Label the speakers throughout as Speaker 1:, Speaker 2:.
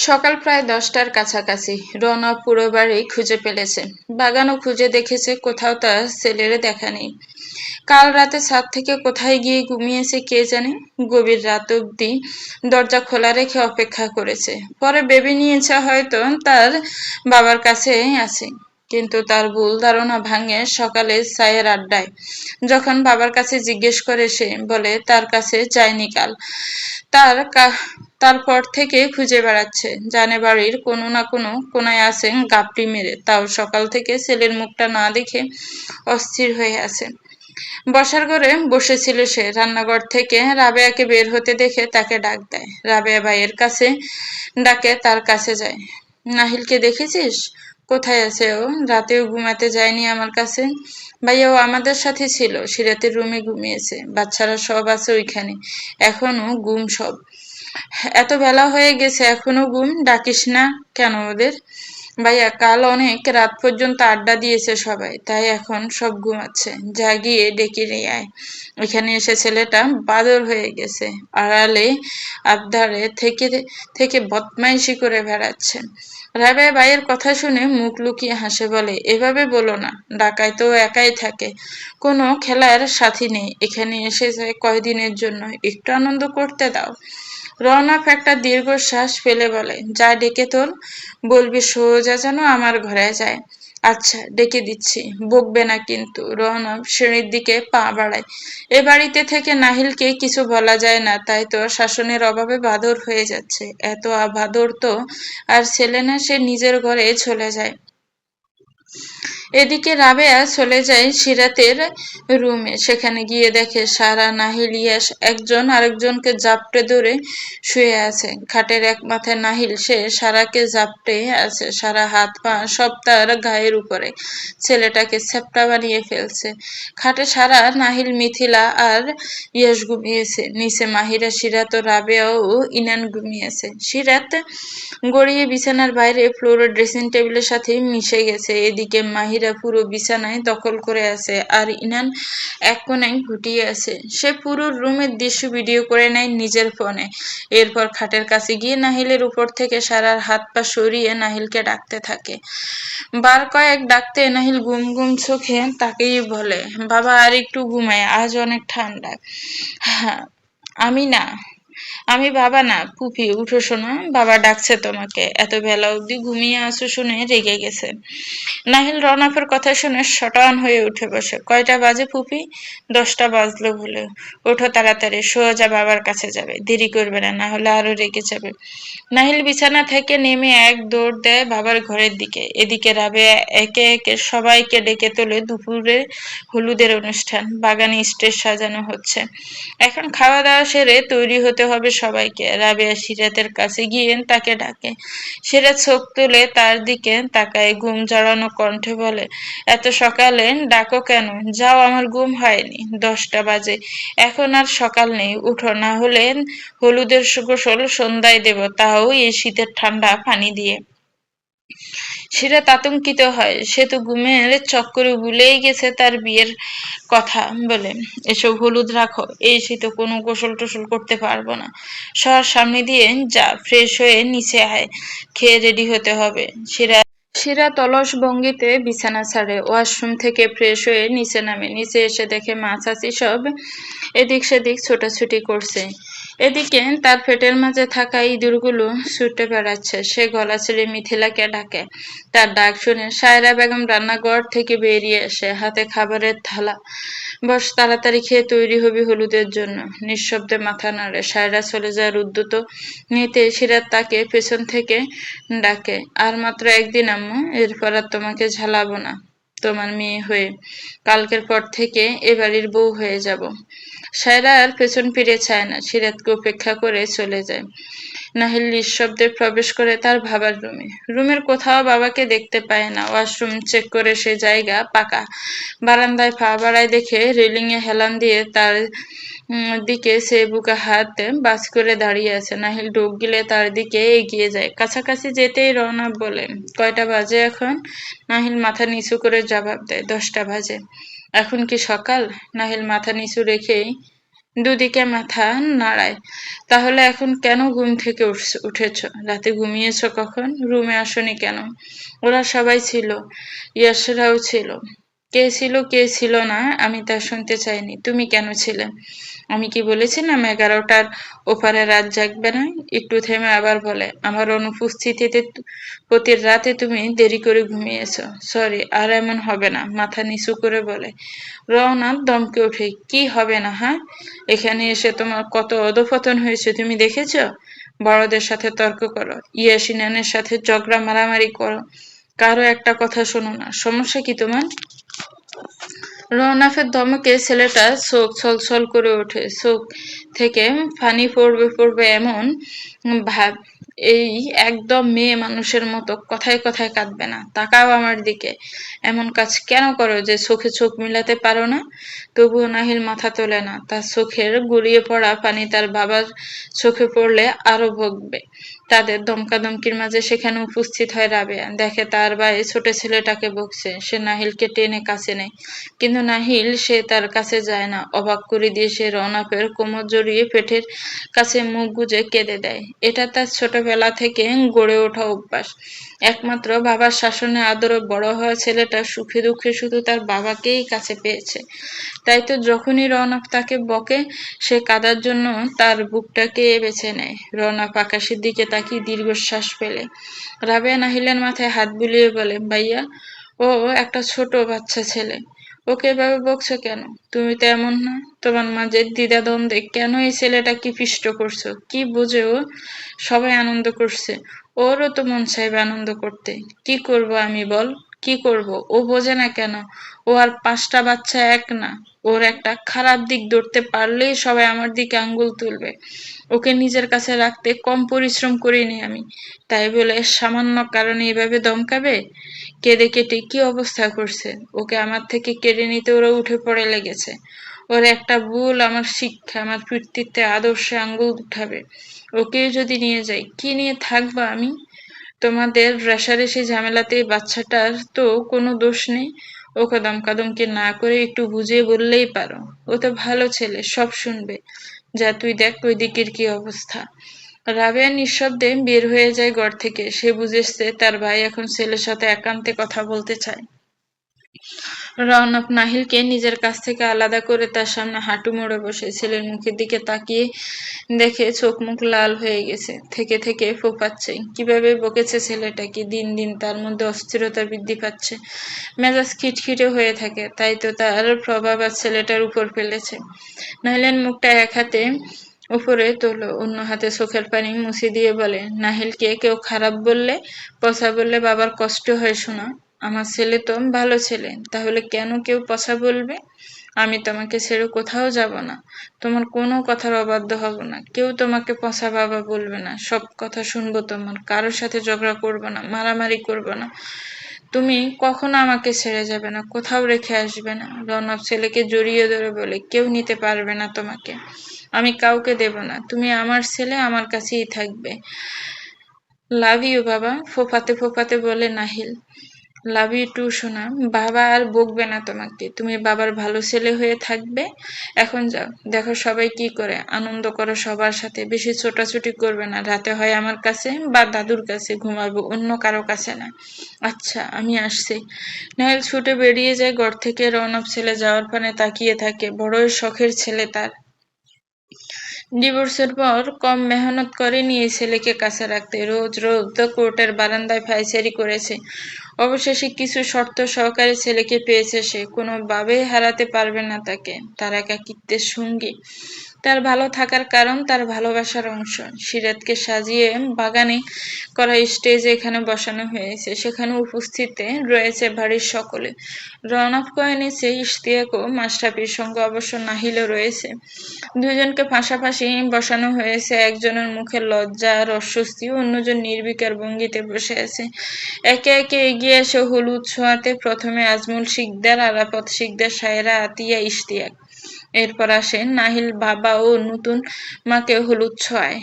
Speaker 1: সকাল প্রায় দশটার কাছাকাছি। রওনা পুরো বাড়ি খুঁজে ফেলেছে বাগানও খুঁজে দেখেছে, কোথাও তার ছেলের দেখা নেই। কাল রাতে ছাদ থেকে কোথায় গিয়ে ঘুমিয়েছে কে জানে? গভীর রাত অবধি দরজা খোলা রেখে অপেক্ষা করেছে। পরে ভেবে নিয়েছে হয়তো তার বাবার কাছে আছে। কিন্তু তার ভুল ধারণা ভাঙে সকালে চায়ের আড্ডায়। যখন বাবার কাছে জিজ্ঞেস করে সে, বলে, তার কাছে যায়নি কাল। তার তারপর থেকে খুঁজে বেড়াচ্ছে। জানে বাড়ির কোনো না কোনো কোনায় আছেন গাপটি মেরে। তাও সকাল থেকে ছেলের মুখটা না দেখে অস্থির হয়ে আছে। বসার ঘরে বসেছিল সে। রান্নাঘর থেকে রাবেয়াকে বের হতে দেখে তাকে ডাক দেয়। রাবেয়া ভাইয়ের কাছে ডাকে, তার কাছে যায়। নাহিলকে দেখেছিস? কোথায় আছে ও? রাতেও ঘুমাতে যায়নি আমার কাছে। ভাইয়া, ও আমাদের সাথে ছিল। সিরাতের রুমে ঘুমিয়েছে। বাচ্চারা সব আছে ওইখানে। এখনও ঘুম সব। এত বেলা হয়ে গেছে, এখনও ঘুম? ডাকিস না কেন ওদের? ভাইয়া, কাল অনেক রাত পর্যন্ত আড্ডা দিয়েছে সবাই। তাই এখন সব ঘুমাচ্ছে। যা গিয়ে ডেকে নিয়ে আয়। এখানে এসে ছেলেটা বাদর হয়ে গেছে। আড়ালে আবদারে থেকে থেকে বদমাইশি করে বেড়াচ্ছে। রাবেয়া ভাইয়ের কথা শুনে মুখ লুকিয়ে হাসে বলে, এভাবে বলো না ডাকায় তো একাই থাকে। কোনো খেলার সাথী নেই। এখানে এসে যায় কয়দিনের জন্য একটু আনন্দ করতে দাও। রওনাফ একটা দীর্ঘশ্বাস ফেলে বলে, যা ডেকে তোর, বলবি সোজা যেন আমার ঘরে যায়। আচ্ছা ডেকে দিচ্ছি। বকবে না কিন্তু রহনব শ্রেণির দিকে পা বাড়ায়। এ বাড়িতে থেকে নাহিলকে কিছু বলা যায় না, তাই তো শাসনের অভাবে বাদর হয়ে যাচ্ছে। এত আবাদর তো আর ছেলে না, সে নিজের ঘরে চলে যায়। এদিকে রাবেয়া চলে যায় সিরাতের রুমে। সেখানে গিয়ে দেখে সারা নাহিল ইয়াস একজন আরেকজনকে জাপটে ধরে শুয়ে আছে। খাটের এক মাথায় নাহিল, সে সারাকে জাপটে আছে। সারা হাত পা সব তার গায়ের উপরে। ছেলেটাকে সেপটা বানিয়ে ফেলছে। খাটে সারা নাহিল, মিথিলা আর ইয়াস ঘুমিয়েছে। নিচে মাহিরা, সিরাত ও রাবেয়া ও ইনান ঘুমিয়েছে। সিরাত গড়িয়ে বিছানার বাইরে ফ্লোরের ড্রেসিং টেবিলের সাথে মিশে গেছে। এদিকে মাহির বাহিরা পুরো বিছানায় দখল করে আছে আর ইনান এক কোনায় ঘুটিয়ে আছে। সে পুরো রুমের দৃশ্য ভিডিও করে নেয় নিজের ফোনে। এরপর খাটের কাছে গিয়ে নাহিলের উপর থেকে সারার হাত পা সরিয়ে নাহিলকে ডাকতে থাকে। বার কয়েক ডাকতে নাহিল গুম গুম চোখে তাকেই বলে, বাবা, আর একটু ঘুমায়, আজ অনেক ঠান্ডা। হ্যাঁ আমি না। আমি বাবা না পুপি উঠো শোনা, বাবা ডাকছে তোমাকে। এত বেলা অবধি ঘুমিয়ে আছো শুনে রেগে গেছে। নাহিল রনাফের কথা শুনে শটান হয়ে উঠে বসে। কয়টা বাজে পুপি দশটা বাজলো বলে। ওঠো তাড়াতাড়ি, সোজা বাবার কাছে যাবে। দেরি করবে না না হলে আরও রেগে যাবে। নাহিল বিছানা থেকে নেমে এক দৌড় দেয় বাবার ঘরের দিকে। এদিকে রাবে একে একে সবাইকে ডেকে তোলে দুপুরে হলুদের অনুষ্ঠান। বাগানে স্টেজ সাজানো হচ্ছে। এখন খাওয়া দাওয়া সেরে তৈরি হতে হবে সবাইকে। রাবেয়া সিরাতের কাছে গিয়ে তাকে ডাকে। সিরাত চোখ তুলে তার দিকে তাকায়, ঘুম জড়ানো কণ্ঠে বলে, এত সকালে ডাকো কেন? যাও, আমার ঘুম হয়নি। দশটা বাজে। এখন আর সকাল নেই। উঠো, না হলে হলুদের গোসল সন্ধ্যায় দেব। তাও এই শীতের ঠান্ডা পানি দিয়ে। সিরাত আতঙ্কিত হয়। সে তো ঘুমের চক্করে ভুলেই গেছে তার বিয়ের কথা বলে। এসব হলুদ রাখো, এই শীতে কোনো গোসল টোসল করতে পারব না। সর সামনে দিয়ে যা ফ্রেশ হয়ে নিচে আয়, খেয়ে রেডি হতে হবে। সিরা সিরা তলস ভঙ্গিতে বিছানা ছাড়ে, ওয়াশরুম থেকে ফ্রেশ হয়ে নিচে নামে। নিচে এসে দেখে মা চাচি সব এদিক সেদিক ছোটাছুটি করছে। এদিকে তার পেটের মাঝে থাকা ইঁদুরগুলো ছুটে বেড়াচ্ছে। সে গলা ছেড়ে মিথিলাকে ডাকে। তার ডাক শুনে সায়রা বেগম রান্নাঘর থেকে বেরিয়ে আসে। হাতে খাবারের থালা। বস, তাড়াতাড়ি খেয়ে তৈরি হবি হলুদের জন্য। নিঃশব্দে মাথা নাড়ে। সায়রা চলে যায় উদ্যুত নিতে সিরাত তাকে পেছন থেকে ডাকে, আর মাত্র একদিন আম্মু, এরপর আর তোমাকে ঝালাবো না। তোমার মেয়ে হয়ে কালকের পর থেকে এ বাড়ির বউ হয়ে যাব। সায়রা আর পেছন ফিরে চায় না। সিরাতকে উপেক্ষা করে চলে যায়। নাহিল নিঃশব্দে প্রবেশ করে তার ভাবার রুমে। রুমের কোথাও বাবাকে দেখতে পায় না। ওয়াশরুম চেক করে সে জায়গা পাকা। বারান্দায় পা বাড়ায় দেখে রেলিং এ হেলান দিয়ে তার দিকে সে বুকে হাত বাস করে দাঁড়িয়ে আছে। নাহিল ঢোক গিলে তার দিকে এগিয়ে যায়। কাছাকাছি যেতেই রওনা বলে, কয়টা বাজে এখন? নাহিল মাথা নিচু করে জবাব দেয়, দশটা বাজে। এখন কি সকাল? নাহিল মাথা নিচু রেখেই দুদিকে মাথা নাড়ায়। তাহলে এখন কেন ঘুম থেকে উঠেছ? রাতে ঘুমিয়েছ কখন? রুমে আসনি কেন? ওরা সবাই ছিল। ইয়াসরাও ছিল। কে ছিল কে ছিল না, আমি তা শুনতে চাইনি। তুমি কেন ছিলে? আমি কি বলেছিলাম, এগারোটার ওপারে রাত জাগবে না? একটু থেমে আবার বলে, আমার অনুপস্থিতিতে প্রতি রাতে তুমি দেরি করে ঘুমিয়েছ। সরি, আর এমন হবে না, মাথা নিচু করে বলে। রওনা দমকে ওঠে, কি হবে না হ্যাঁ? এখানে এসে তোমার কত অধপতন হয়েছে, তুমি দেখেছ? বড়দের সাথে তর্ক করো, ইয়াসিনানের সাথে ঝগড়া মারামারি করো, কারও একটা কথা শোনো না। সমস্যা কি তোমার? রওনাফের ধমকে ছেলেটা চোখ ছলছল করে ওঠে। চোখ থেকে ফানি পড়বে পড়বে এমন ভাব। এই একদম মেয়ে মানুষের মতো কথায় কথায় কাঁদবে না। তাকাও আমার দিকে। এমন কাজ কেন করো যে চোখে চোখ মিলাতে পারো না? তবুও নাহিল মাথা তোলে না। তার চোখের গড়িয়ে পড়া পানি তার বাবার চোখে পড়লে আরও ভোগবে। তাদের দমকাদমকির মাঝে সেখানে উপস্থিত হয় রাবেয়া। দেখে তার ভাই, ছোট ছেলেটাকে বকছে। সে নাহিলকে টেনে কাছে নেয়। কিন্তু নাহিল, সে তার কাছে যায় না। অবাক করে দিয়ে সে রনাফের কোমর জড়িয়ে পেটের কাছে মুখ গুজে কেঁদে দেয়। এটা তার ছোটবেলা থেকে গড়ে ওঠা অভ্যাস। একমাত্র বাবার শাসনে আদরে বড় হওয়া ছেলেটা সুখে দুঃখে শুধু তার বাবাকেই কাছে পেয়েছে। তাই তো যখনই রওনাক তাকে বকে, সে কাদার জন্য তার বুকটাকে বেছে নেয়। রওনাক আকাশের দিকে তাকিয়ে দীর্ঘশ্বাস পেলে রাবেয়া নাহিলের মাথায় হাত বুলিয়ে বলে, ভাইয়া, ও একটা ছোট বাচ্চা ছেলে। ওকে এভাবে বকছো কেন? তুমি তো এমন না। তোমার মাঝে দ্বিধাদ্বন্দ্বে কেন এই ছেলেটাকে পিষ্ট করছ? কি বুঝে ও সবাই আনন্দ করছে? ওরও তো মন চাইবে আনন্দ করতে। কি করব আমি বল? কি করব? ও বোঝে না কেন, ও আর পাঁচটা বাচ্চা এক না। ওর একটা খারাপ দিক ধরতে পারলেই সবাই আমার দিকে আঙ্গুল তুলবে। ওকে নিজের কাছে রাখতে কম পরিশ্রম করিনি আমি। তাই বলে সামান্য কারণে এভাবে দমকাবে? কেঁদে কেটে কি অবস্থা করছে? ওকে আমার থেকে কেড়ে নিতে ওরা উঠে পড়ে লেগেছে। ওর একটা ভুল আমার শিক্ষা, আমার কৃতিত্বে আদর্শে আঙ্গুল উঠাবে। ওকে যদি নিয়ে যাই, কি নিয়ে থাকবা আমি? তোমাদের রেশারেশি ঝামেলাতে বাচ্চাটার তো কোনো দোষ নেই। ওকে দমকাদমকে না করে একটু বুঝিয়ে বললেই পারো। ও তো ভালো ছেলে, সব শুনবে। যা তুই দেখ ওই দিকের কি অবস্থা। রাবেয়া নিঃশব্দে বের হয়ে যায় ঘর থেকে। সে বুঝেছে তার ভাই এখন ছেলের সাথে একান্তে কথা বলতে চায়। রওনক নাহিলকে নিজের কাছ থেকে আলাদা করে তার সামনে হাঁটু মোড়ে বসে ছেলের মুখের দিকে তাকিয়ে দেখে চোখ মুখ লাল হয়ে গেছে। থেকে থেকে ফোপাচ্ছে। কীভাবে বকেছে ছেলেটাকে দিন দিন তার মধ্যে অস্থিরতা বৃদ্ধি পাচ্ছে? মেজাজ খিটখিটে হয়ে থাকে, তাই তো তার প্রভাব আর ছেলেটার উপর ফেলেছে। নাহিলের মুখটা এক হাতে উপরে তোলো, অন্য হাতে চোখের পানি মুছে দিয়ে বলে, নাহিলকে কেউ খারাপ বললে, পচা বললে বাবার কষ্ট হয় শোনা। আমার ছেলে তো ভালো ছেলে, তাহলে কেন কেউ পচা বলবে? আমি তোমাকে ছেড়ে কোথাও যাব না। তোমার কোনো কথার অবাধ্য হব না। কেউ তোমাকে পচা বাবা বলবে না। সব কথা শুনব তোমার। কারোর সাথে ঝগড়া করব না, মারামারি করব না। তুমি কখনো আমাকে ছেড়ে যাবে না, কোথাও রেখে আসবে না। রনব ছেলেকে জড়িয়ে ধরে বলে, কেউ নিতে পারবে না তোমাকে। আমি কাউকে দেব না। তুমি আমার ছেলে, আমার কাছেই থাকবে। লাভ ইউ বাবা। ফোফাতে ফোফাতে বলে নাহিল। লাভ ইউ টু সোনা। বাবা আর বকবে না তোমাকে। তুমি বাবার ভালো ছেলে হয়ে থাকবে। এখন যাও। দেখো সবাই কি করে। আনন্দ করো সবার সাথে। বেশি ছোটাছুটি করবে না। রাতে হয় আমার কাছে বা দাদুর কাছে ঘুমাবো। অন্য কারও কাছে না। আচ্ছা আমি আসছি। নাহিল ছুটে বেরিয়ে যায় ঘর থেকে। রৌনব ছেলে যাওয়ার পানে তাকিয়ে থাকে। বড়ই শখের ছেলে তার। ডিভোর্সের পর কম মেহনত করেনি এই ছেলেকে কাছে রাখতে। রোজ রোজ তো কোর্টের বারান্দায় ফাইসারি করেছে। অবশেষে কিছু শর্ত সহকারে ছেলেকে পেয়েছে সে। কোনোভাবেই হারাতে পারবে না তাকে। তার একাকিত্বের সঙ্গী। তার ভালো থাকার কারণ, তার ভালোবাসার অংশ। সিরাতকে সাজিয়ে বাগানে করা স্টেজ এখানে বসানো হয়েছে। সেখানে উপস্থিত রয়েছে বাড়ির সকলে। রনফ কয়েনেছে ইশতিয়াক ও মাস্টাফির সঙ্গে অবশ্য নাহিলও রয়েছে। দুজনকে পাশাপাশি বসানো হয়েছে। একজনের মুখে লজ্জা আর অস্বস্তি, অন্যজন নির্বিকার ভঙ্গিতে বসে আছে। একে একে এগিয়ে এসে হলুদ ছোঁয়াতে প্রথমে আজমুল শিকদার আরাপত শিকদার, সায়রা আতিয়া, ইশতিয়াক। এরপর আসেন নাহিল বাবা ও নতুন মাকে হলুদ ছোঁয়ায়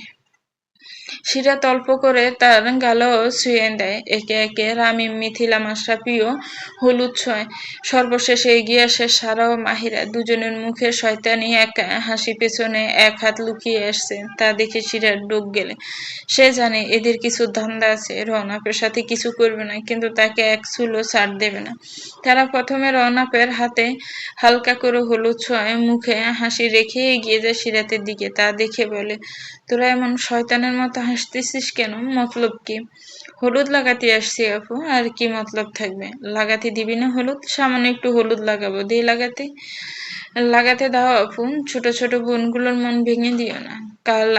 Speaker 1: সিরাত অল্প করে তার গালও শুয়ে দেয়। একে একে রামিম মিথিলা, মাশরাফিও হলুদ ছয়। সর্বশেষে এগিয়ে আসে সারা ও মাহিরা। দুজনের মুখে শয়তানি, এক হাসি পেছনে এক হাত লুকিয়ে আসছে। তা দেখে সিরাত ডুব গেলে। সে জানে এদের কিছু ধান্দা আছে। রওনাপের সাথে কিছু করবে না, কিন্তু তাকে এক চুলো ছাড় দেবে না। তারা প্রথমে রওনাপের হাতে হালকা করে হলুদ ছোঁয় মুখে হাসি রেখে এগিয়ে যায় সিরাতের দিকে। তা দেখে বলে তোরা এমন শয়তানের মতো হাসতেছিস কেন? মতলব কি? হলুদ লাগাতে আসছি আপু, আর কি মতলব থাকবে? লাগাতে দিবি না হলুদ? সামান্য একটু হলুদ লাগাবো। দিয়ে লাগাতে। লাগাতে দাও আপু, ছোট ছোট বোনগুলোর মন ভেঙে দিও না। কাল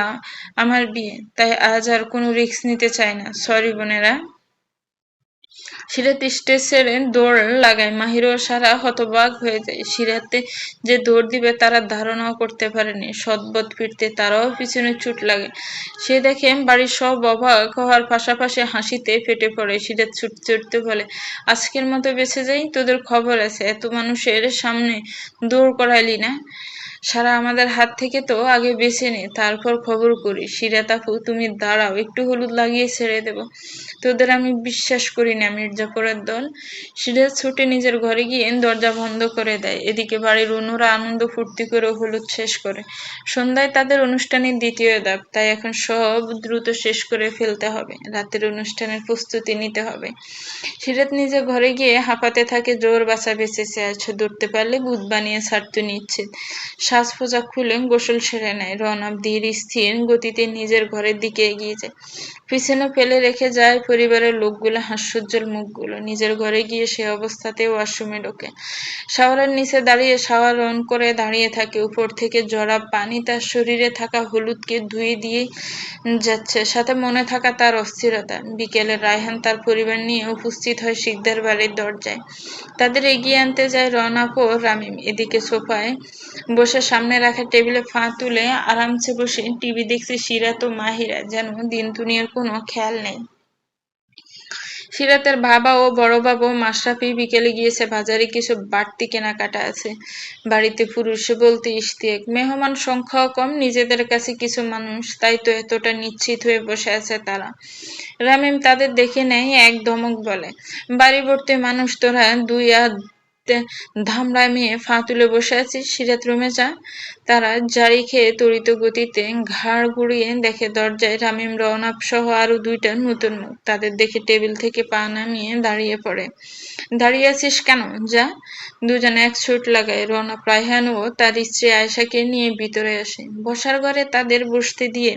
Speaker 1: আমার বিয়ে, তাই আজ আর কোনো রিস্ক নিতে চাই না। সরি বোনেরা। সিরাত ছেড়ে দৌড় লাগায়। মাহির ও সারা হতবাক হয়ে যায়। সিরাতে যে দৌড় দিবে, তারা ধারণাও করতে পারেনি। সদবদ ফিরতে তারাও পিছনে ছুট লাগে। সে দেখে বাড়ির সব অবাক হওয়ার পাশাপাশি হাসিতে ফেটে পড়ে। সিরাত ছুটতে ছুটতে বলে, আজকের মতো বেঁচে যাই? তোদের খবর আছে। এত মানুষের সামনে দৌড় করাইলি না? সারা আমাদের হাত থেকে তো আগে বেছে নে, তারপর খবর করি। সিরাতাফু তুমি দাঁড়াও, একটু হলুদ লাগিয়ে ছেড়ে দেব। তোদের আমি বিশ্বাস করি না মির্জাপুরের দল। সিরাজ ছুটে নিজের ঘরে গিয়ে দরজা বন্ধ করে দেয়। এদিকে বাড়ির অন্যরা আনন্দ ফুর্তি করে হলুদ শেষ করে। সন্ধ্যায় তাদের অনুষ্ঠানের দ্বিতীয় ধাপ, তাই এখন সব দ্রুত শেষ করে ফেলতে হবে। রাতের অনুষ্ঠানের প্রস্তুতি নিতে হবে। সিরাত নিজে ঘরে গিয়ে হাঁপাতে থাকে, জোর বাসা বেঁচেছে। আছে ধরতে পারলে বুধ বানিয়ে ছাড়তে নিচ্ছিত সাজ পোজা খুলে গোসল সেরে নেয়। রনব ধীর, স্থির গতিতে নিজের ঘরের দিকে এগিয়ে যায়। পিছনে ফেলে রেখে যায় পরিবারের লোকগুলো, হাস্যোজ্জ্বল মুখগুলো। নিজের ঘরে গিয়ে সে অবস্থাতে ওয়াশরুমে ঢোকে। শাওয়ারের নিচে দাঁড়িয়ে শাওয়ার অন করে দাঁড়িয়ে থাকে। উপর থেকে জড়া পানি তার শরীরে থাকা হলুদকে ধুয়ে দিয়ে যাচ্ছে। সাথে মনে থাকা তার অস্থিরতা। বিকেলে রায়হান তার পরিবার নিয়ে উপস্থিত হয় শিকদার বাড়ির দরজায় তাদের এগিয়ে আনতে যায় রনাপ ও রামিম। এদিকে সোফায় বসে সামনে রাখা টেবিলে ফা তুলে আরামসে বসে টিভি দেখছে সিরাত ও মাহিরা, যেন দিন দুনিয়ার কোনো খেয়াল নেই। সিরাতের বাবা ও বড় বাবু মাশরাফি বিকেলে গিয়েছে বাজারে কিছু বাড়তি কেনাকাটা আছে। বাড়িতে পুরুষ বলতে ইশতিয়াক, মেহমান সংখ্যাও কম, নিজেদের কাছে কিছু মানুষ, তাই তো এতটা নিশ্চিত হয়ে বসে আছে তারা। রামিম তাদের দেখে নেয়, এক ধমক বলে, বাড়ি ভর্তি মানুষ তোরা দুই আর ধামড়ায় মেয়ে ফা তুলে বসে আছিস সিরাত রুমে যা। তারা জারি খেয়ে তরিত গতিতে ঘাড় ঘুরিয়ে দেখে, দরজায় রামিম রওনাপ সহ আরও দুইটা নতুন মুখ। তাদের দেখে টেবিল থেকে পা নামিয়ে দাঁড়িয়ে পড়ে। দাঁড়িয়ে আছিস কেন? যা। দুজনে এক ছুট লাগায় রওনাপ ও তার স্ত্রী আয়সাকে নিয়ে ভিতরে আসে। বসার ঘরে তাদের বসতে দিয়ে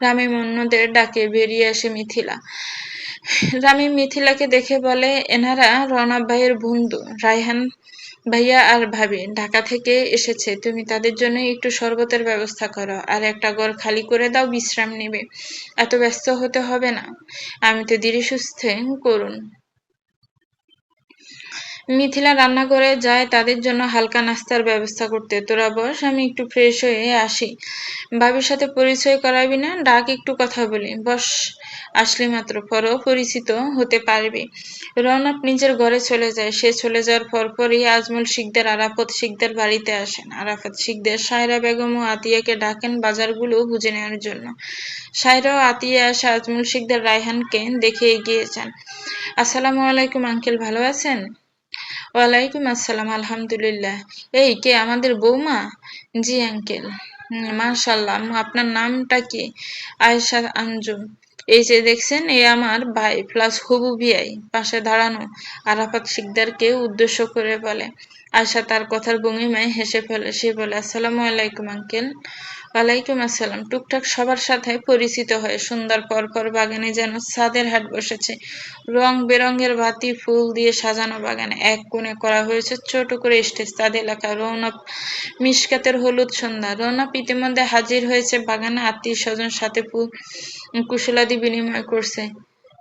Speaker 1: রামিম অন্যদের ডাকে বেরিয়ে আসে মিথিলা। রামি মিথিলাকে দেখে বলে, এনারা রনব ভাইয়ের বন্ধু রায়হান ভাইয়া আর ভাবি। ঢাকা থেকে এসেছে। তুমি তাদের জন্য একটু শরবতের ব্যবস্থা করো। আর একটা ঘর খালি করে দাও, বিশ্রাম নেবে। এত ব্যস্ত হতে হবে না। আমি তো ধীরে সুস্থে করুন। মিথিলা রান্না করে যায়, তাদের জন্য হালকা নাস্তার ব্যবস্থা করতে। তোরা বস, আমি একটু ফ্রেশ হয়ে আসি। ভাবির সাথে পরিচয় করাবি না? ডাক একটু কথা বলি। বস, আসলে মাত্র। পরও পরিচিত হতে পারবে। রৌনক নিজের ঘরে চলে যায়। সে চলে যাওয়ার পরপরই আজমল শিকদার, আরাফত শিকদার বাড়িতে আসেন। আরাফত শিকদার, সায়রা বেগম ও আতিয়াকে ডাকেন বাজারগুলো বুঝে নেওয়ার জন্য। সায়রা ও আতিয়া আসে আজমল শিকদার রায়হানকে দেখে এগিয়ে যান। আসসালামু আলাইকুম, আঙ্কেল, ভালো আছেন? ওয়ালাইকুম আসসালাম, আলহামদুলিল্লাহ। এই কে, আমাদের বৌমা? জি, আঙ্কেল। মাশাল্লাহ আপনার নামটা কি? আয়েশা আঞ্জুম এই যে দেখছেন, এ আমার ভাই প্লাস হবু ভিআই পাশে দাঁড়ানো আরাফাত শিকদারকে উদ্দেশ্য করে বলে। আয়সা তার কথার ভঙ্গিমায় হেসে ফেলে, সে বলে, আসসালামু আলাইকুম, আঙ্কেল। ওয়ালাইকুম আসসালাম। টুকটাক সবার সাথে পরিচিত হয়ে সুন্দর পরপর বাগানে যেন ছাদের হাট বসেছে। রং বেরঙের বাতি ফুল দিয়ে সাজানো বাগানে এক কোণে করা হয়েছে ছোট করে স্টেজ। তাদের এলাকা রৌনক মিসকাতের হলুদ সন্ধ্যা। রৌনক ইতিমধ্যে হাজির হয়েছে বাগানে। আত্মীয় স্বজন সাথে কুশলাদি বিনিময় করছে।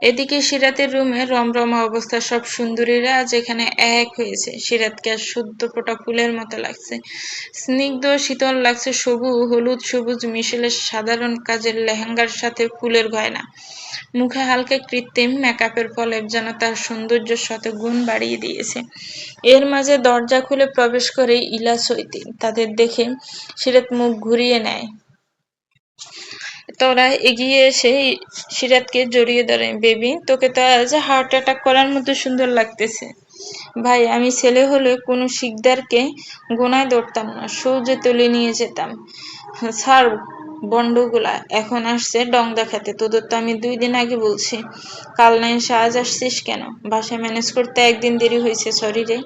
Speaker 1: এদিকে সিরাতের রুমে রমরমা অবস্থা সব সুন্দরীরা আজ এখানে এক হয়েছে। সিরাতকে আর শুদ্ধ ফোটা ফুলের মতো লাগছে। স্নিগ্ধ, শীতল লাগছে সবু হলুদ, সবুজ মিশেলের সাধারণ কাজের লেহেঙ্গার সাথে ফুলের গয়না। মুখে হালকা কৃত্রিম মেকআপের ফলে যেন তার সৌন্দর্য শত গুণ বাড়িয়ে দিয়েছে। এর মাঝে দরজা খুলে প্রবেশ করে ইলা সৈতি তাদের দেখে সিরাত মুখ ঘুরিয়ে নেয়। তোরা এগিয়ে এসে সিরাতকে জড়িয়ে ধরে। বেবি, তোকে তো আজ হার্ট অ্যাটাক করার মতো সুন্দর লাগতেছে। ভাই, আমি ছেলে হলে কোনো শিকদারকে গোনায় ধরতাম না, সৌজে তুলে নিয়ে যেতাম। স্যার বন্ডগুলা। এখন আসছে ডং দেখাতে। তোদের তো আমি দুই দিন আগে বলছি, কাল নাই সাজ আসছিস কেন? বাসায় ম্যানেজ করতে একদিন দেরি হয়েছে সরি রে।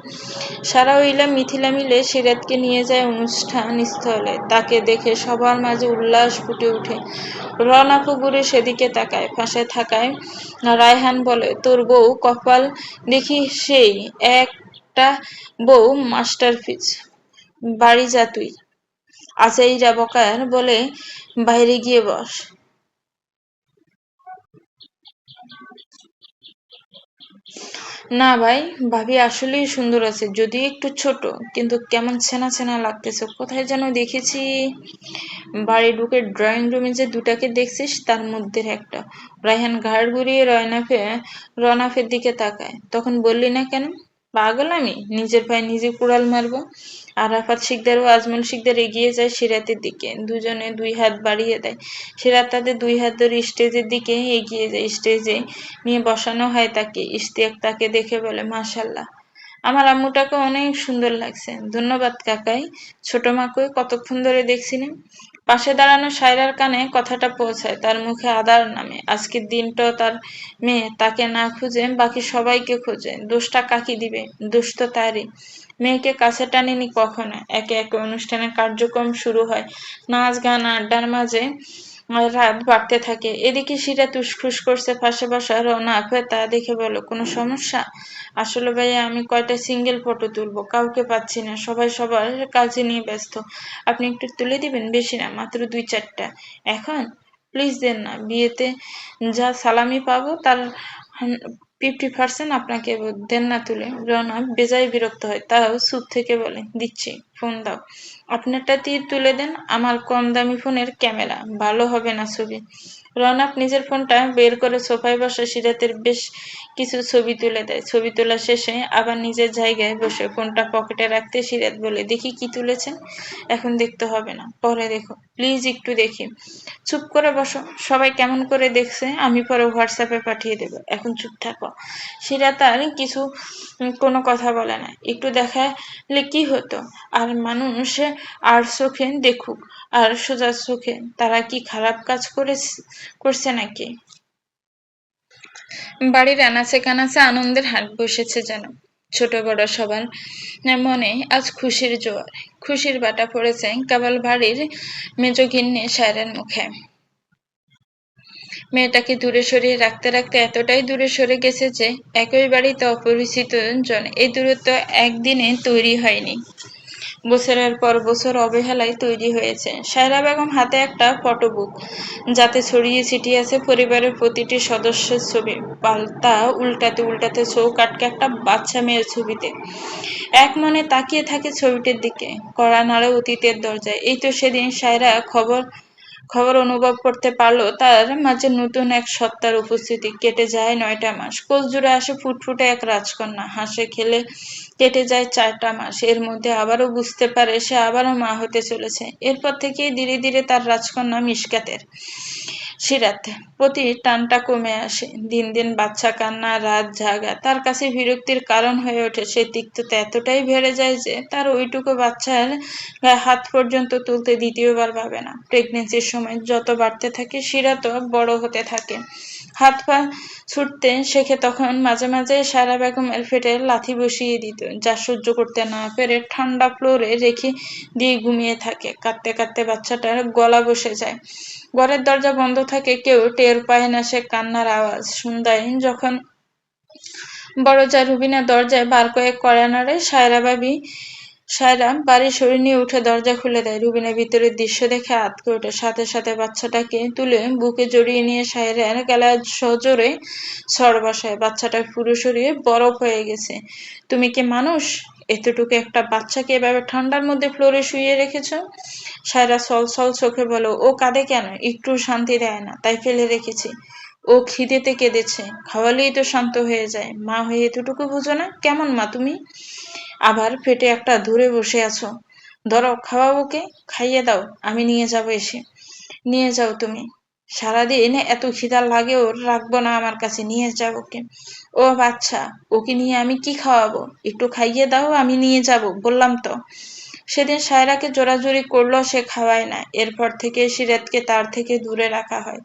Speaker 1: সারা ওইলা মিথিলা মিলে সিরাতকে নিয়ে যায় অনুষ্ঠান স্থলে। তাকে দেখে সবার মাঝে উল্লাস ফুটে ওঠে। রনাফু ঘুরে সেদিকে তাকায়, পাশে থাকায় রায়হান বলে, তোর বউ কপাল দেখি সেই, একটা বউ মাস্টার মাস্টারপিস। বাড়ি যা তুই। আচাইরা বকার বলে বাইরে গিয়ে বস। না ভাই, ভাবি আসলেই সুন্দর আছে, যদিও একটু ছোট, কিন্তু কেমন ছেনা ছেনা লাগতেছে। কোথায় যেন দেখেছি, বাড়ি ঢুকে ড্রয়িং রুমে যে দুটাকে দেখছিস, তার মধ্যে একটা। রায়হান ঘাড় ঘুরিয়ে রয়নাফে রনাফের দিকে তাকায়। তখন বললি না কেন? পাগল আমি? নিজের পায়ে নিজে কুড়াল মারবো? আরাফাত শিকদার ও আজমল শিকদার এগিয়ে যায় সিরাতের দিকে। দুজনে দুই হাত বাড়িয়ে দেয়। সিরাত তাদের দুই হাত ধরে স্টেজের দিকে এগিয়ে যায়। স্টেজে নিয়ে বসানো হয় তাকে। ইশতিয়াক তাকে দেখে বলে, মাশাল্লাহ, আমার আম্মুটাকে অনেক সুন্দর লাগছে। ধন্যবাদ কাকাই। ছোট মাকে কতক্ষণ ধরে দেখছিলেন পাশে দাঁড়ানো সায়রার কানে কথাটা পৌঁছায়, তার মুখে আদার নামে। আজকের দিনটা তার মেয়ে, তাকে না খুঁজে বাকি সবাইকে খোঁজে। দোষটা কাকি দিবে? দোষ তো তারই। মেয়েকে কাছে টানেনি কখনো। একে একে অনুষ্ঠানের কার্যক্রম শুরু হয়। নাচ, গান, আড্ডার মাঝে বাড়তে থাকে। এদিকে সিরা তুসখুস করছে, পাশে বসা রওনা আপে তা দেখে বলো কোনো সমস্যা? আসলে ভাইয়া, আমি কয়টা সিঙ্গেল ফটো তুলবো? কাউকে পাচ্ছি না, সবাই সবার কাজে নিয়ে ব্যস্ত। আপনি একটু তুলে দিবেন বেশি না, মাত্র দুই চারটা। এখন? প্লিজ দেন না, বিয়েতে যা সালামি পাবো, তার ফিফটি পার্সেন্ট আপনাকে দেন না তুলে। রওনা বেজায় বিরক্ত হয়। তাও সুপ থেকে বলে, দিচ্ছি, ফোন দাও। আপনারটা দিয়ে তুলে দেন, আমার কম দামি ফোনের ক্যামেরা। ভালো হবে না ছবি। রনক নিজের ফোনটা বের করে সোফায় বসে সিরাতের বেশ কিছু ছবি তুলে দেয়। ছবি তোলা শেষে আবার নিজের জায়গায় বসে ফোনটা পকেটে রাখতে সিরাত বলে, দেখি কি তুলেছেন? এখন দেখতে হবে না, পরে দেখো। প্লিজ একটু দেখি। চুপ করে বসো, সবাই কেমন করে দেখছে, আমি পরে হোয়াটসঅ্যাপে পাঠিয়ে দেবো। এখন চুপ থাকো। সিরাত তার কিছু কোনো কথা বলে না। একটু দেখালে কি হতো? আর মানুষ আর চোখে দেখুক, আর সোজা চোখে তারা কি খারাপ কাজ করে করছে নাকি? বাড়ির আনাচে কানাচে আনন্দের হাট বসেছে যেন। ছোট বড় সবার মনে আজ খুশির জোয়ার। খুশির বাটা পড়েছে কেবল বাড়ির মেজগিন্নি সায়রের মুখে। মেয়েটাকে দূরে সরিয়ে রাখতে রাখতে এতটাই দূরে সরে গেছে যে একই বাড়িতে অপরিচিত জন এই দূরত্ব একদিনে তৈরি হয়নি। বছরের পর বছর অবহেলায় তৈরি হয়েছে। সায়রা বেগম হাতে একটা ফটোবুক যাতে ছড়িয়ে ছিটিয়ে আছে পরিবারের প্রতিটি সদস্যের ছবি। পাল্টা উল্টাতে উল্টাতে চোখ আটকে একটা বাচ্চা মেয়ের ছবিতে। এক মনে তাকিয়ে থাকে ছবিটির দিকে, কড়া নাড়ে অতীতের দরজায়। এই তো সেদিন সায়রা খবর খবর অনুভব করতে পারল, তার মাঝে নতুন এক সত্তার উপস্থিতি। কেটে যায় নয়টা মাস। কোচ জুড়ে আসে ফুটফুটে এক রাজকন্যা। হাসে খেলে কেটে যায় চারটা মাস। এর মধ্যে আবারও বুঝতে পারে সে আবারও মা হতে চলেছে। এরপর থেকেই ধীরে ধীরে তার রাজকন্যা মিসকাতের সিরাত প্রতি টানটা কমে আসে। দিন দিন বাচ্চা কান্না, রাত জাগা। তার কাছে বিরক্তির কারণ হয়ে ওঠে। সে তিক্ততা এতটাই বেড়ে যায় যে তার ওইটুকু বাচ্চার হাত পর্যন্ত তুলতে দ্বিতীয়বার পাবে না। প্রেগনেন্সির সময় যত বাড়তে থাকে সিরাতও বড় হতে থাকে। হাত পা ছুটতে শেখে তখন মাঝে মাঝে সারা বেগমের ফেটে লাথি বসিয়ে দিত, যা সহ্য করতে না পেরে ঠান্ডা ফ্লোরে রেখে দিয়ে ঘুমিয়ে থাকে। কাঁদতে কাঁদতে বাচ্চাটার গলা বসে যায়। ঘরের দরজা বন্ধ থাকে, কেউ টের পায় না সে কান্নার আওয়াজ। শুনদায় যখন বড় যা রুবিনা দরজায় বার কয়েক করা নাড়ে সায়রা বাবি সায়রা বাড়ি সরে নিয়ে উঠে দরজা খুলে দেয়। রুবিনা ভিতরের দৃশ্য দেখে আতকে ওঠে। সাথে সাথে বাচ্চাটাকে তুলে বুকে জড়িয়ে নিয়ে সায়রার গেলা সজোরে ছড় বসায়। বাচ্চাটা পুরো শরীরে বরফ হয়ে গেছে। তুমি কি মানুষ? এতটুকু একটা বাচ্চাকে এভাবে ঠান্ডার মধ্যে ফ্লোরে শুয়ে রেখেছ? সায়রা সল সল চোখে বলো, ও কাঁদে কেন? একটু শান্তি দেয় না, তাই ফেলে রেখেছি। ও খিদেতে কেঁদেছে। খাওয়ালেই তো শান্ত হয়ে যায়। মা, হয়ে এতটুকু বুঝো না? কেমন মা তুমি? আবার পেটে একটা দূরে বসে আছো। ধরো খাওয়াবোকে খাইয়ে দাও, আমি নিয়ে যাব এসে। নিয়ে যাও তুমি। সারাদিন এত খিদা লাগে ওর, রাখব না আমার কাছে, নিয়ে যাব ওকে ও বাচ্চা, ওকে নিয়ে আমি কি খাওয়াবো? একটু খাইয়ে দাও, আমি নিয়ে যাব, বললাম তো। সেদিন সায়রাকে জোরাজুরি করল, সে খাওয়ায় না। এরপর থেকে সিরাতকে তার থেকে দূরে রাখা হয়।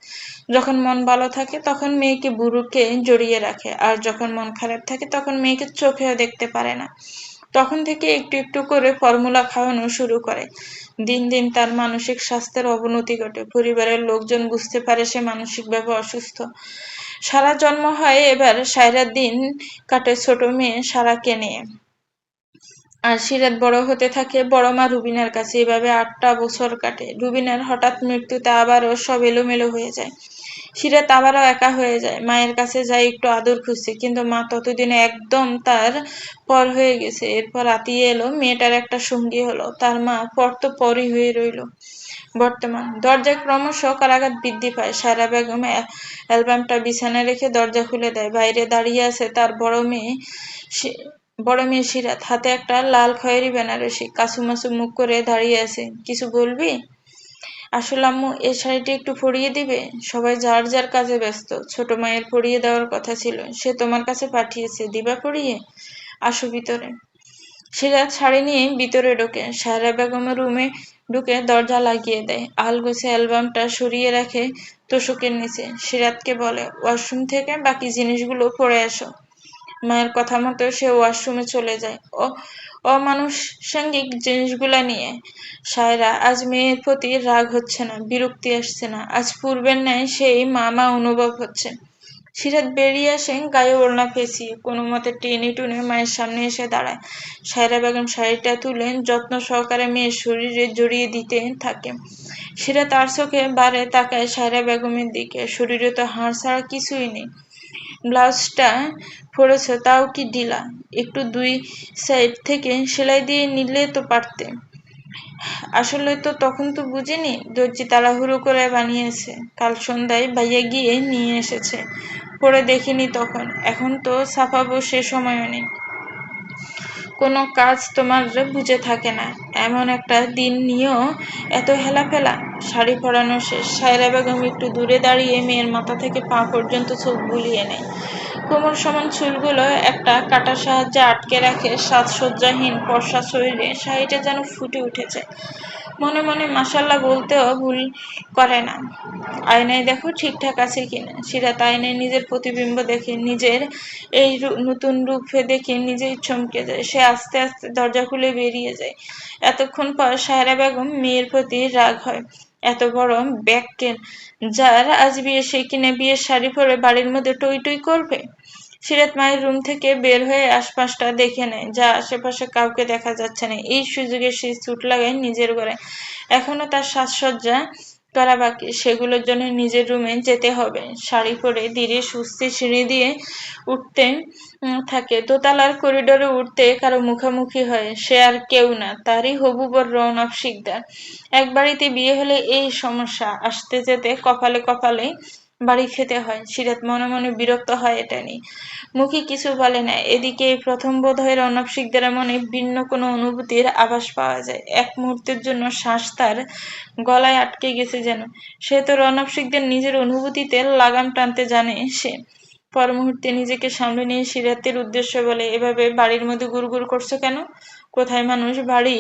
Speaker 1: যখন মন ভালো থাকে, তখন মেয়েকে বুড়ুকে জড়িয়ে রাখে। আর যখন মন খারাপ থাকে, তখন মেয়েকে চোখেও দেখতে পারে না। তখন থেকে একটু একটু করে ফর্মুলা খাওয়ানো শুরু করে। দিন দিন তার মানসিক স্বাস্থ্যের অবনতি ঘটে। পরিবারের লোকজন বুঝতে পারে সে মানসিকভাবে অসুস্থ। সারা জন্ম হয় এবার সায়রার দিন কাটে ছোট মেয়ে সারাকে নিয়ে। আর সিরাত বড় হতে থাকে বড় মা রুবিনার কাছে। এভাবে আটটা বছর কাটে। রুবিনার হঠাৎ মৃত্যুতে আবারও সব এলোমেলো হয়ে যায়। সিরাত আবারও একা হয়ে যায়। মায়ের কাছে যায় একটু আদর খুঁজছে, কিন্তু মা ততদিনে একদম তার পর হয়ে গেছে। এরপর আতিয়ে এলো, মেয়েটার একটা সঙ্গী হলো। তার মা পর তো পরই হয়ে রইল বর্তমান। দরজায় ক্রমশ কারাঘাত বৃদ্ধি পায়। সারা বেগম অ্যালবামটা বিছানায় রেখে দরজা খুলে দেয়। বাইরে দাঁড়িয়ে আছে তার বড় মেয়ে বড় মেয়ে সিরাত। হাতে একটা লাল খয়েরি বেনারসি কাসুমাসু মুখ করে দাঁড়িয়ে আছে। কিছু বলবি? আসলে আম্মু এই শাড়িটি একটু পরিয়ে দিবে? সবাই যার যার কাজে ব্যস্ত। ছোট মায়ের পরিয়ে দেওয়ার কথা ছিল। সে তোমার কাছে পাঠিয়েছে, দিবা পরিয়ে? আসো ভিতরে। সিরাত শাড়ি নিয়ে ভিতরে ঢোকে। সায়রা বেগমের রুমে ঢুকে দরজা লাগিয়ে দেয়। আলগোছে অ্যালবামটা সরিয়ে রাখে তোষকের নিচে। সিরাতকে বলে, ওয়াশরুম থেকে বাকি জিনিসগুলো পরে আসো। মায়ের কথা মতো সে ওয়াশরুমে চলে যায়। ও অমানুষাঙ্গিক জিনিসগুলা নিয়ে। সায়রা, আজ মেয়ের প্রতি রাগ হচ্ছে না, বিরক্তি আসছে না। আজ পূর্বের ন্যায় সেই মামা অনুভব হচ্ছে। সিরাত বেরিয়ে আসে গায়ে ওড়না পেঁচিয়ে, কোনো মতে টেনে টুনে মায়ের সামনে এসে দাঁড়ায়। সায়রা বেগম শাড়িটা তুলেন যত্ন সহকারে মেয়ের শরীরে জড়িয়ে দিতে থাকে। সিরা আর চোখে বারে তাকায় সায়রা বেগমের দিকে। শরীরে তো হাড় ছাড়া কিছুই নেই। ব্লাউজটা পরেছ, তাও কি ঢিলা? একটু দুই সাইড থেকে সেলাই দিয়ে নিলে তো পারতে। আসলে তো তখন তো বুঝিনি, দর্জি তাড়াহুড়ো করে বানিয়েছে। কাল সন্ধ্যায় ভাইয়া গিয়ে নিয়ে এসেছে। পরে দেখিনি তখন, এখন তো সাফাবো সে সময়ও নেই। কোনো কাজ তোমার বুঝে থাকে না। এমন একটা দিন নিয়েও এত হেলাফেলা। শাড়ি পরানো শেষ। সায়রা বেগম একটু দূরে দাঁড়িয়ে মেয়ের মাথা থেকে পা পর্যন্ত চোখ বুলিয়ে নেয়। কোমর সমান চুলগুলো একটা কাটার সাহায্যে আটকে রাখে সাজসজ্জাহীন পর্ষা শরীরে, শাড়িটা যেন ফুটে উঠেছে। মনে মনে মাসাল্লাহ বলতেও ভুল করে না। আয়নায় দেখো ঠিকঠাক আছে কিনা। সিরাত আয়নায় নিজের প্রতিবিম্ব দেখে, নিজের এই নতুন রূপে দেখে নিজেই চমকে যায়। সে আস্তে আস্তে দরজা খুলে বেরিয়ে যায়। এতক্ষণ পর সায়রা বেগম মেয়ের প্রতি রাগ হয়। এত বড় ব্যাগকে যার আজ বিয়ে, সে কিনে বিয়ের শাড়ি পরে বাড়ির মধ্যে টই টই করবে? সিরাত মায়ের রুম থেকে বের হয়ে আশপাশটা দেখে নেয়, যা আশেপাশে কাউকে দেখা যাচ্ছে না। এই সুযোগে সে চুট লাগায় নিজের ঘরে। এখনও তার সাজসজ্জা করা বাকি। সেগুলোর জন্য নিজের রুমে যেতে হবে। শাড়ি পরে ধীরে সুস্থে সিঁড়ি দিয়ে উঠতে থাকে। দোতলার করিডোরে উঠতে কারও মুখোমুখি হয়। সে আর কেউ না। তারই হবু বর রৌনক শিকদার। এক বাড়িতে বিয়ে হলে এই সমস্যা। আসতে যেতে কপালে কপালে বাড়ি খেতে হয়। সিরাত মনে মনে বিরক্ত হয় এটা নিয়ে। মুখে কিছু বলে না। এদিকে প্রথম বোধ হয় রণব শিকদারের মনে ভিন্ন কোনো অনুভূতির আভাস পাওয়া যায়। এক মুহূর্তের জন্য শ্বাস তার গলায় আটকে গেছে যেন। সে তো রণব নিজের অনুভূতিতে লাগাম টানতে জানে সে। পর মুহূর্তে নিজেকে সামনে নিয়ে সিরাতের উদ্দেশ্য বলে, এভাবে বাড়ির মধ্যে গুড় করছ কেন? কোথায় মানুষ বাড়ি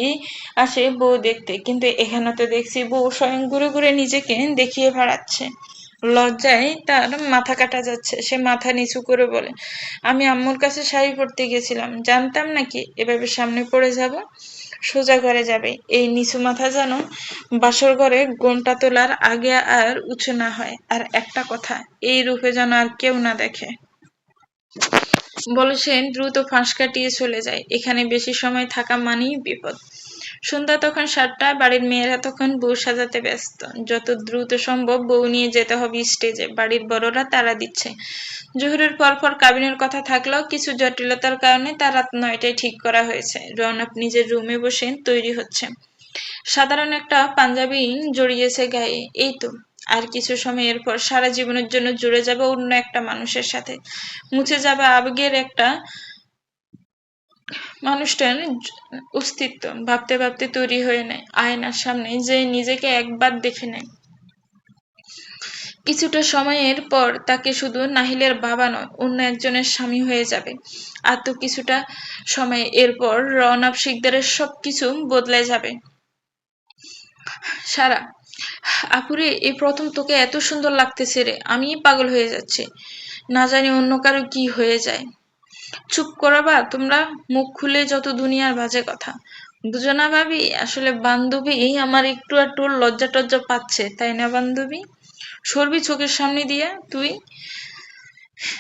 Speaker 1: আসে বউ দেখতে। কিন্তু এখানে তো দেখছি বউ স্বয়ং ঘুরে ঘুরে নিজেকে দেখিয়ে বেড়াচ্ছে। লজ্জায় তার মাথা কাটা যাচ্ছে, সে মাথা নিচু করে বলে, আমি আম্মুর কাছে শাড়ি পরতে গেছিলাম, জানতাম নাকি এভাবে সামনে পড়ে যাব, সোজা ঘরে যাবে, এই নিচু মাথা যেন বাসর ঘরে গোনটা তোলার আগে আর উঁচু না হয়, আর একটা কথা, এই রূপে যেন আর কেউ না দেখে। বলেছেন দ্রুত ফাঁস কাটিয়ে চলে যায়, এখানে বেশি সময় থাকা মানেই বিপদ। সন্ধ্যা তখন সাতটা বাড়ির মেয়েরা তখন বউ সাজাতে ব্যস্ত। যত দ্রুত সম্ভব বউ নিয়ে যেতে হবে স্টেজে। বাড়ির বড়রা তারা দিচ্ছে। জোহরের পরপর কাবিনের কথা থাকলেও কিছু জটিলতার কারণে তার রাত নয়টায় ঠিক করা হয়েছে। রৌনক নিজের রুমে বসে তৈরি হচ্ছে। সাধারণ একটা পাঞ্জাবি জড়িয়েছে গায়ে। এই তো, আর কিছু সময় পর সারা জীবনের জন্য জুড়ে যাবে অন্য একটা মানুষের সাথে। মুছে যাবে আবেগের একটা মানুষটার অস্তিত্ব ভাবতে ভাবতে তৈরি হয়ে নেয়, আয়নার সামনে যে নিজেকে একবার দেখে নেয়। কিছুটা সময়ের পর তাকে শুধু নাহিলের বাবা নয়, অন্য একজনের স্বামী হয়ে যাবে। আর তো কিছুটা সময় এরপর রওনাব শিকদারের সব কিছু বদলে যাবে। সারা, আপুরে এই প্রথম তোকে এত সুন্দর লাগতেছে রে আমি পাগল হয়ে যাচ্ছি। না জানি অন্য কারও কি হয়ে যায়। চুপ করাবা তোমরা মুখ খুলে যত দুনিয়ার বাজে কথা। দুজনা ভাবি, আসলে বান্ধবী আমার একটু একটু লজ্জা টজ্জা পাচ্ছে, তাই না বান্ধবী? সরবি চোখের সামনে দিয়ে, তুই?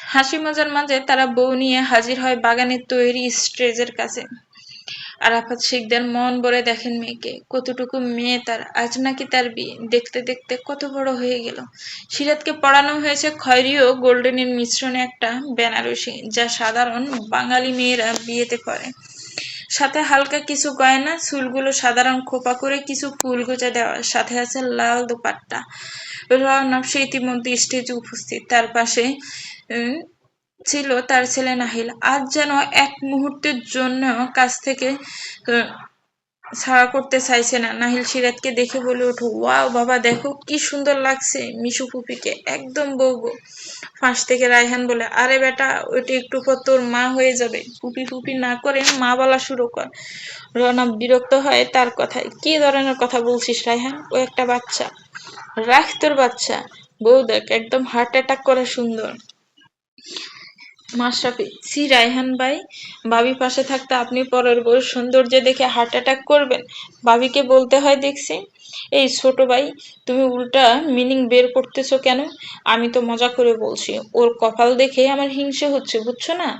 Speaker 1: হাসি মজার মাঝে তারা বউ নিয়ে হাজির হয় বাগানের তৈরি স্টেজের কাছে। আরাফাত শিকদার মন ভরে দেখেন মেয়েকে। কতটুকু মেয়ে তার, আজ নাকি তার বিয়ে। দেখতে দেখতে কত বড় হয়ে গেল। সিরাতকে পড়ানো হয়েছে খয়রি ও গোল্ডেনের মিশ্রণে একটা বেনারসি, যা সাধারণ বাঙালি মেয়েরা বিয়েতে পরে। সাথে হালকা কিছু গয়না, চুলগুলো সাধারণ খোপা করে কিছু ফুল গোজা দেওয়া সাথে আছে লাল দোপাট্টা। রওনক সে ইতিমধ্যে স্টেজে উপস্থিত। তার পাশে ছিল তার ছেলে নাহিল। আজ যেন এক মুহূর্তের জন্য কাছ থেকে ছাড়া করতে চাইছে না। নাহিল সিরাতকে দেখে বলে ওঠো, ওয়াও বাবা, দেখো কি সুন্দর লাগছে মিশু ফুপিকে একদম বউগো ফাঁস থেকে রায়হান বলে, আরে বেটা, ওইটা একটু পর তোর মা হয়ে যাবে। ফুপি ফুপি না করে মা বলা শুরু কর। রনা বিরক্ত হয় তার কথায়। কি ধরনের কথা বলছিস রায়হান? ও একটা বাচ্চা। রাখ তোর বাচ্চা। বউ দেখ, একদম হার্ট অ্যাটাক করে সুন্দর। মাশরাফি সি রায়হান ভাই বাবি পাশে থাকতে আপনি পরের বউর সৌন্দর্য দেখে হার্ট অ্যাটাক করবেন? বাবিকে বলতে হয় দেখছি। এই ছোট ভাই, তুমি উল্টা মিনিং বের করতেছো কেন? আমি তো মজা করে বলছি, ওর কপাল দেখে আমার হিংসে হচ্ছে, বুঝছ না?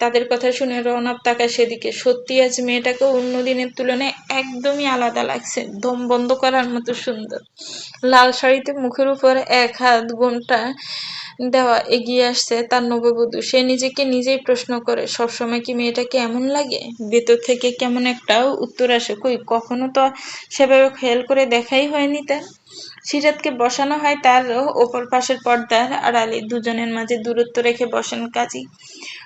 Speaker 1: তাদের কথা শুনে রওনাব তাকায় সেদিকে। সত্যি আজ মেয়েটাকে অন্য দিনের তুলনায় একদমই আলাদা লাগছে, দম বন্ধ করার মতো সুন্দর। লাল শাড়িতে মুখের উপর এক হাত ঘণ্টা দেওয়া এগিয়ে আসছে তার নববধূ। সে নিজেকে নিজেই প্রশ্ন করে, সবসময় কি মেয়েটাকে এমন লাগে? ভেতর থেকে কেমন একটা উত্তর আসে। কই, কখনো তো সেভাবে খেয়াল করে দেখাই হয়নি তার সিরাতকে বসানো হয় তার ওপর পাশের পর্দার আড়ালে। দুজনের মাঝে দূরত্ব রেখে বসেন কাজী।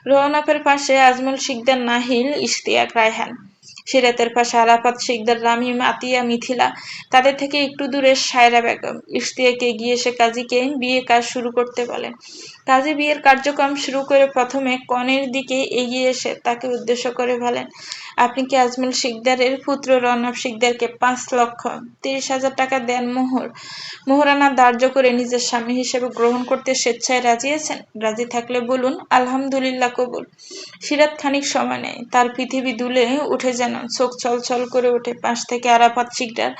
Speaker 1: রোহনাফের পাশে আজমল শিকদার, নাহিল, ইশতিয়াক, রায়হান। সিরাতের পাশে আরাফাত শিকদার, রামিম, আতিয়া, মিথিলা। তাদের থেকে একটু দূরে সায়রা বেগম। ইশতিয়াকে গিয়ে সে কাজীকে বিয়ে কাজ শুরু করতে বলেন। কাজী বিয়ের কার্যক্রম শুরু করে প্রথমে কনের দিকে এগিয়ে এসে তাকে উদ্দেশ্য করে বলেন, আপনি কি আজমল শিকদারের পুত্র রণব শিকদারকে পাঁচ লক্ষ তিরিশ হাজার টাকা দেন মোহর? মোহরানা ধার্য করে নিজের স্বামী হিসেবে গ্রহণ করতে স্বেচ্ছায় রাজি আছেন? রাজি থাকলে বলুন, আলহামদুলিল্লাহ কবুল। সিরাত খানিক সময় নেয়। তার পৃথিবী দুলে উঠে যেন চোখ ছল করে ওঠে পাশ থেকে আরাফাত শিকদার।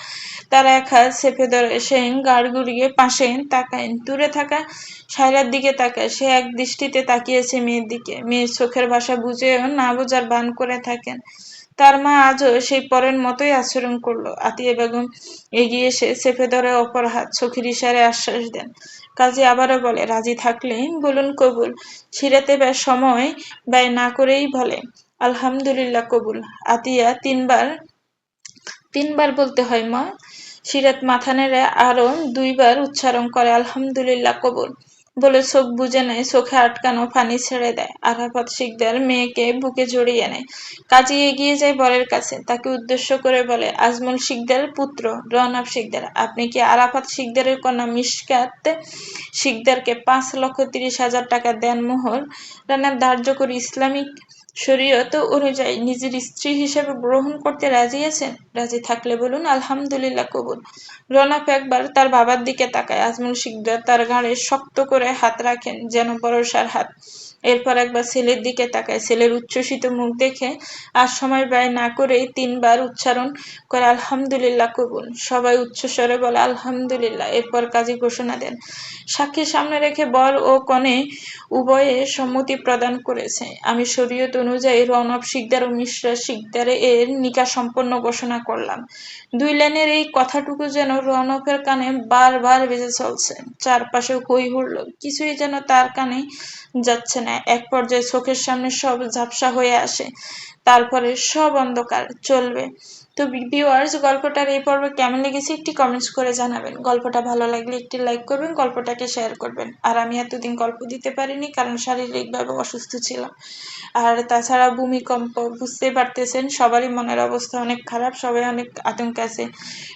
Speaker 1: তার এক হাত চেপে ধরে, সে গাড় গুড়িয়ে পাশে তাকায়। দূরে থাকা সায়রার দিকে তাকায়। সে এক দৃষ্টিতে তাকিয়েছে মেয়ের দিকে। মেয়ের চোখের ভাষা বুঝেও না বোঝার বান করে থাকেন। তার মা আজও সেই পরের মতোই আচরণ করল। আতিয়া বেগম এগিয়ে এসে চেপে ধরে অপর হাত চোখের ইশারে আশ্বাস দেন। কাজী আবারও বলে, রাজি থাকলে বলুন কবুল। সিরাতে ব্যয় সময় ব্যয় না করেই বলে আলহামদুলিল্লাহ কবুল। আতিয়া তিনবার তিনবার বলতে হয়, মা সিরাত মাথা নেড়ে আরও দুইবার উচ্চারণ করে, আলহামদুলিল্লাহ কবুল। বলে চোখ বুঝে নেয়, চোখে আটকানো ফানি ছেড়ে দেয়। আরাফাত শিকদার মেয়েকে বুকে জড়িয়ে নেয়। কাজী এগিয়ে যায় বরের কাছে। তাকে উদ্দেশ্য করে বলে, আজমল শিকদার পুত্র, রনাব শিকদার। আপনি কি আরাফাত শিকদারের কন্যা মিসকাত শিকদারকে পাঁচ লক্ষ তিরিশ হাজার টাকা দেন মোহর? রানার ধার্য করে ইসলামিক শরীয়ত অনুযায়ী নিজের স্ত্রী হিসেবে গ্রহণ করতে রাজি আছেন? রাজি থাকলে বলুন, আলহামদুলিল্লাহ, কবুল। রনক একবার তার বাবার দিকে তাকায়। আজমল শিকদার তার ঘাড়ে শক্ত করে হাত রাখেন, যেন ভরসার হাত। এরপর একবার ছেলের দিকে তাকায়। ছেলের উচ্ছ্বসিত মুখ দেখে আর সময় ব্যয় না করেই তিনবার উচ্চারণ করে, আলহামদুলিল্লাহ, কবুল। সবাই উচ্চস্বরে বলে, আলহামদুলিল্লাহ। এরপর কাজী ঘোষণা দেন সাক্ষীর সামনে রেখে বর ও কনে উভয়ে সম্মতি প্রদান করেছে। আমি শরীয়ত অনুযায়ী রনব শিকদার ও মিশ্রা শিকদারে এর নিকা সম্পন্ন ঘোষণা করলাম। দুই লাইনের এই কথাটুকু যেন রনকের কানে বারবার বেজে চলছে। চারপাশে হই হুড়ল কিছুই যেন তার কানে যাচ্ছে না। এক পর্যায়ে চোখের সামনে সব ঝাপসা হয়ে আসে। তারপরে সব অন্ধকার চলবে। তো ভিউয়ার্স গল্পটার এই পর্বে কেমন লেগেছে একটি কমেন্টস করে জানাবেন। গল্পটা ভালো লাগলে একটি লাইক করবেন, গল্পটাকে শেয়ার করবেন। আর আমি এতদিন গল্প দিতে পারিনি, কারণ শারীরিকভাবে অসুস্থ ছিলাম। আর তাছাড়া ভূমিকম্প বুঝতে পারতেছেন, সবারই মনের অবস্থা অনেক খারাপ, সবাই অনেক আতঙ্কে আছে।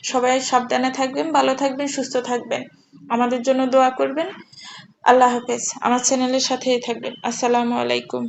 Speaker 1: সবাই সাবধানে থাকবেন, ভালো থাকবেন, সুস্থ থাকবেন। আমাদের জন্য দোয়া করবেন। আল্লাহ হাফেজ। আমার চ্যানেলের সাথেই থাকবেন। আসসালামু আলাইকুম।